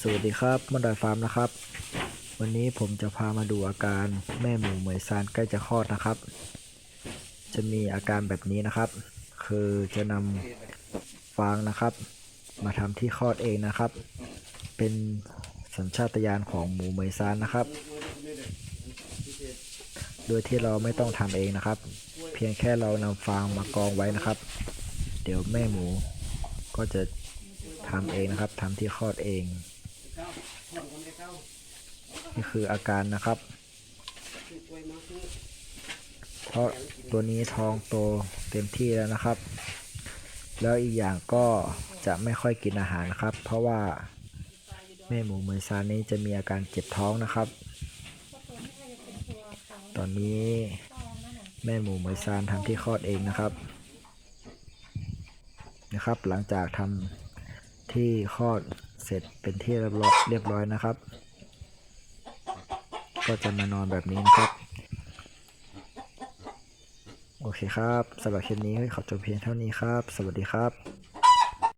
สวัสดีครับมอนดอยฟาร์มนะครับ วันนี้ผมจะพามาดูอาการแม่หมูเหมยซานใกล้จะคลอดนะครับ จะมีอาการแบบนี้นะครับ คือจะนำฟางนะครับ มาทำที่คลอดเองนะครับ เป็นสัญชาตญาณของหมูเหมยซานนะครับ โดยที่เราไม่ต้องทำเองนะครับ เพียงแค่เรานำฟางมากองไว้นะครับ เดี๋ยวแม่หมูก็จะทำเองนะครับทำที่คลอดเอง นี่คืออาการนะครับ เพราะตัวนี้ท้องโตเต็มที่แล้วนะครับ แล้วอีกอย่างก็จะไม่ค่อยกินอาหารครับ เพราะว่าแม่หมูเหมือนซานนี้จะมีอาการเจ็บท้องนะครับ ตอนนี้แม่หมูเหมือนซานทำที่คลอดเองนะครับ นะครับ หลังจากทำที่คลอด เสร็จเป็นที่เรียบร้อยเรียบร้อยนะครับ ก็จะมานอนแบบนี้นะครับ โอเคครับสำหรับคลิปนี้ขอจบเพียงเท่านี้ครับ สวัสดีครับ